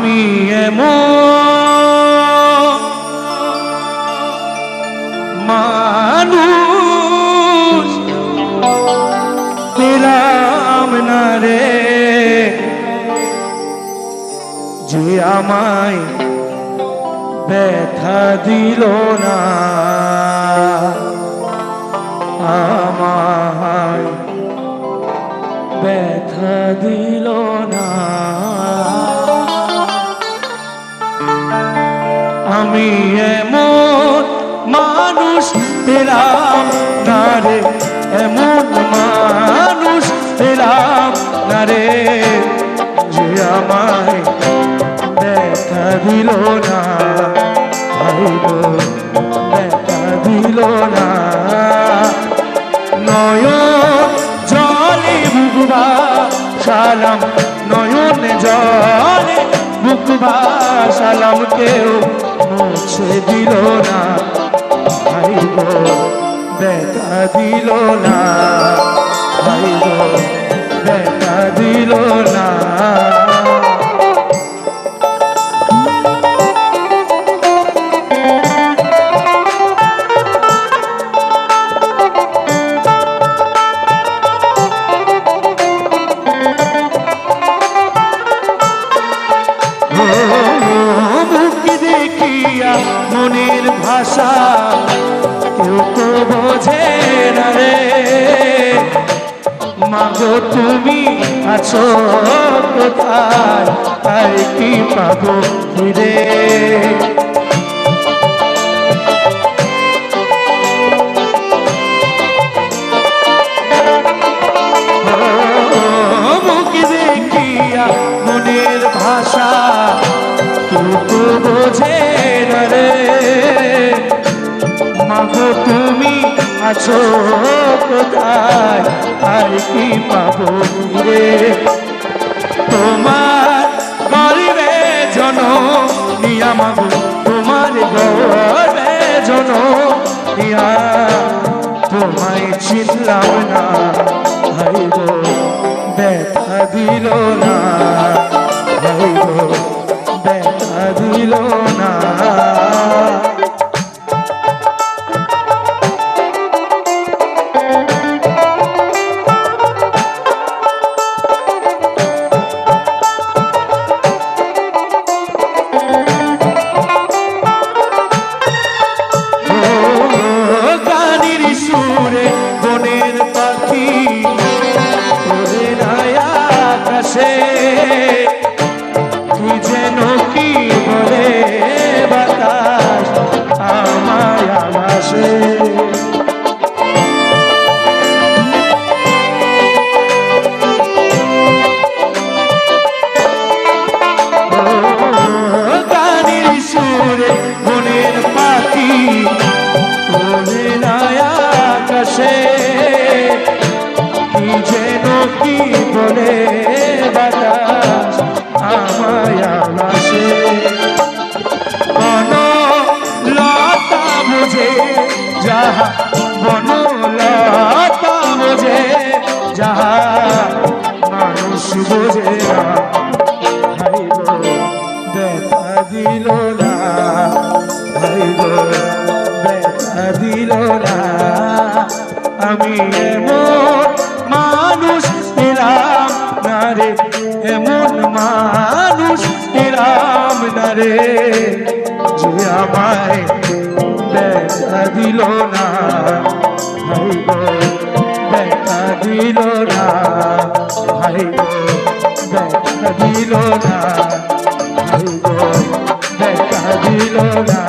আমি এমন মানুষ পেলাম না রে। যে আমায় ব্যথা দিল না, আমায় ব্যথা দিল না। আমি এমন মানুষ, পেলাম না রে। এমন মানুষ, পেলাম না রে। যে আমায় ব্যথা দিল না ভাইব ব্যথা দিল না। নয়ন জলে বুকবা সালাম বুকবা সালাম কেউ মুছে দিল না। ভাইব ব্যথা দিল না। ও দেখিয়া মনের ভাষা কেউ তো বোঝে না রে। মাগো, তুমি আছো কোথায়? তাই কি পাবো ফিরে তুমি আছো কোথায়? আর কি পাবো রে তোমার গরিবে জন নিয়া তোমার গরিবে জন নিয়া। তোমায় চিনলাম না বোঝে না না ভাই গো ব্যথা না আমি এমন মানুষ পেলাম না রে এমন মানুষ পেলাম না। না ভাই ব্যথা দিল না। দিল না। গো দিল না।